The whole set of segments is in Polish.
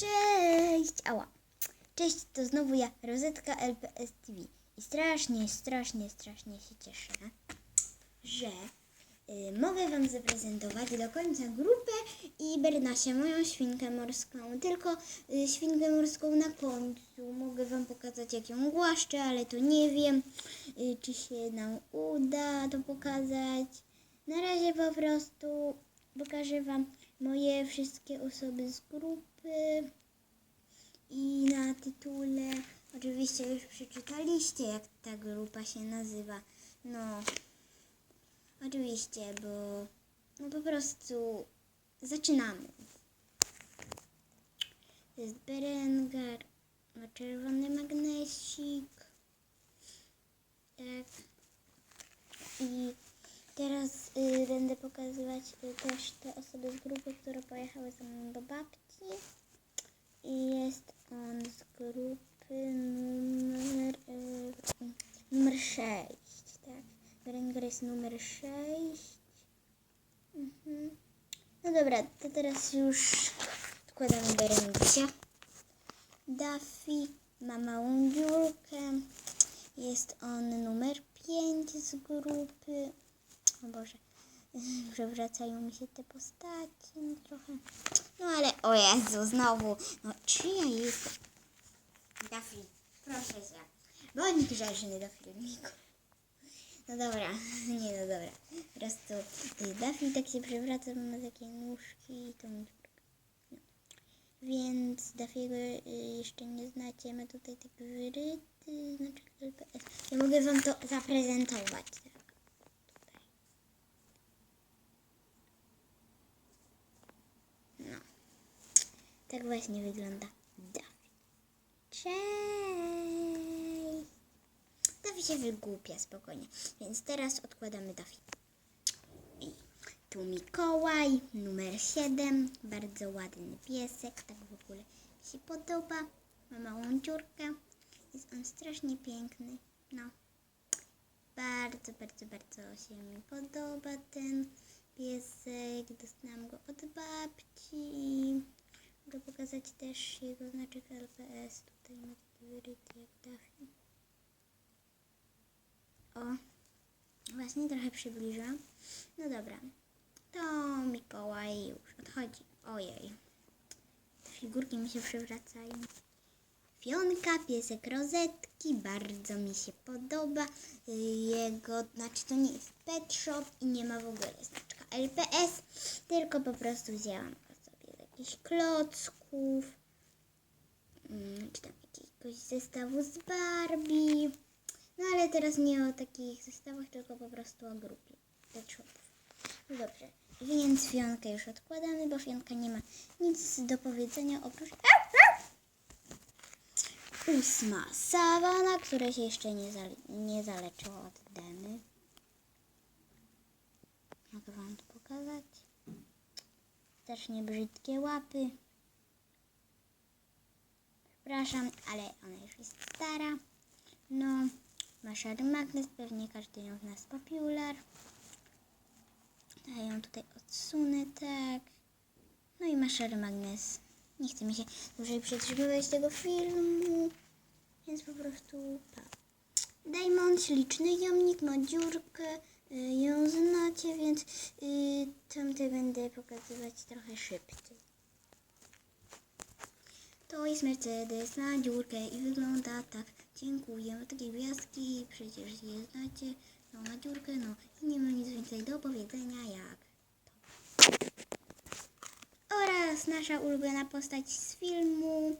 Cześć! Ała. Cześć, to znowu ja, Rozetka LPS TV. I strasznie, strasznie, strasznie się cieszę, że y, mogę Wam zaprezentować do końca grupę i Bernasia, moją świnkę morską. Tylko y, świnkę morską na końcu. Mogę Wam pokazać, jak ją głaszczę, ale to nie wiem, y, czy się nam uda to pokazać. Na razie po prostu pokażę Wam moje wszystkie osoby z grupy i na tytule oczywiście już przeczytaliście, jak ta grupa się nazywa. No, oczywiście, bo no po prostu zaczynamy. To jest Berengar, ma czerwony magnesik. Tak. I teraz y, będę pokazywać y, też te osoby z grupy, które pojechały ze mną do babci. I jest on z grupy numer, y, numer 6, tak? Berenger jest numer 6. Mhm. No dobra, to teraz już odkładamy Berengusia. Daffy ma małą dziurkę. Jest on numer 5 z grupy. O Boże, przewracają mi się te postacie no trochę. No ale, o Jezu, znowu. No czyja jest? Daffy, proszę cię. Bądź grzeczny do filmiku. No dobra, nie no dobra. Po prostu y, Daffy tak się przewraca, ma takie nóżki i tą dziurkę. No. Więc Daffiego y, jeszcze nie znacie, ma tutaj taki wyryty znaczek LPS. Ja mogę wam to zaprezentować. Tak. Tak właśnie wygląda Daffy. Cześć! Daffy się wygłupia spokojnie. Więc teraz odkładamy Daffy. I tu Mikołaj, numer 7. Bardzo ładny piesek, tak w ogóle mi się podoba. Ma małą dziurkę. Jest on strasznie piękny. No. Bardzo, bardzo, bardzo się mi podoba ten piesek. Dostałam go od babci. Mogę pokazać też jego znaczek LPS. Tutaj ma taki wyryty jak Daffy. O, właśnie trochę przybliżam. No dobra, to Mikołaj już odchodzi. Ojej, te figurki mi się przewracają. Fionka, piesek rozetki, bardzo mi się podoba. Jego, znaczy to nie jest pet shop i nie ma w ogóle znaczka LPS, tylko po prostu wzięłam jakichś klocków, mm, czy tam jakiegoś zestawu z Barbie. No ale teraz nie o takich zestawach, tylko po prostu o grupie. No dobrze, więc Fionkę już odkładamy, bo Fionka nie ma nic do powiedzenia oprócz... Ósma sawana, która się jeszcze nie, zale- nie zaleczyła od demy. Mogę wam to pokazać. Strasznie brzydkie łapy. Przepraszam, ale ona już jest stara. No, ma szary magnes, pewnie każdy ją z nas popular. Ja ją tutaj odsunę, tak. No i ma szary magnes. Nie chce mi się dłużej przetrzymywać tego filmu, więc po prostu pa. Diamond, śliczny jamnik, ma dziurkę, ją znacie, więc y, tamte będę pokazywać trochę szybciej. To jest Mercedes na dziurkę i wygląda tak. Dziękuję. Ma takie gwiazdki, przecież je znacie. No ma dziurkę, no i nie mam nic więcej do powiedzenia jak oraz nasza ulubiona postać z filmu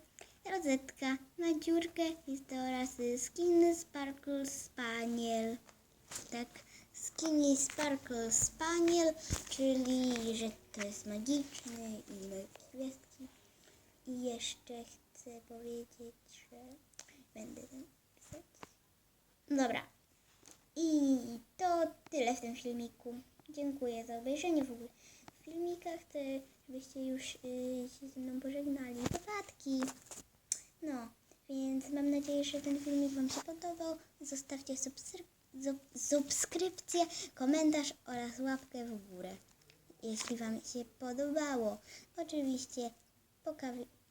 Rozetka na dziurkę jest to oraz Skin Sparkle Spaniel. Tak, Skinny Sparkle Spaniel, czyli że to jest magiczny i ma gwiazdki. I jeszcze chcę powiedzieć, że będę tam pisać. Dobra. I to tyle w tym filmiku. Dziękuję za obejrzenie w ogóle. W filmikach chcę, żebyście już y, się ze mną pożegnali. Popadki. No, więc mam nadzieję, że ten filmik Wam się podobał. Zostawcie subskryp- zub- subskrypcję, komentarz oraz łapkę w górę. Jeśli Wam się podobało. Oczywiście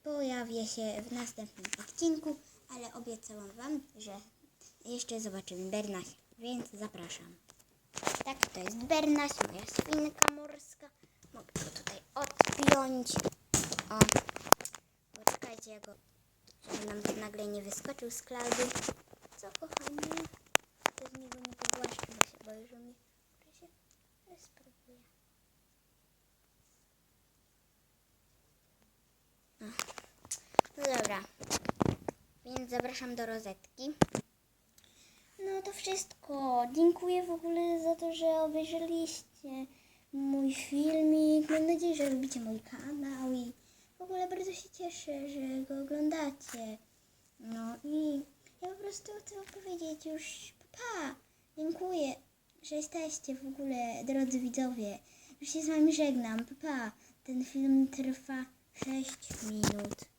pojawię się w następnym odcinku, ale obiecałam Wam, że jeszcze zobaczymy Bernaś, więc zapraszam. Tak, to jest Bernaś, moja świnka morska. Mogę go tutaj odpiąć. O, poczekajcie, ja go, żeby nam nagle nie wyskoczył z klaudy. Co, kochanie? To z niego nie pogłaszczę, bo się boję, że mi się spróbuję. No dobra, więc zapraszam do rozetki. No to wszystko. Dziękuję w ogóle za to, że obejrzeliście mój filmik. Mam nadzieję, że lubicie mój kanał i w ogóle bardzo się cieszę, że go oglądacie. No i ja po prostu chcę powiedzieć już pa. Dziękuję, że jesteście w ogóle, drodzy widzowie. Już się z wami żegnam. Pa. Ten film trwa 6 minut.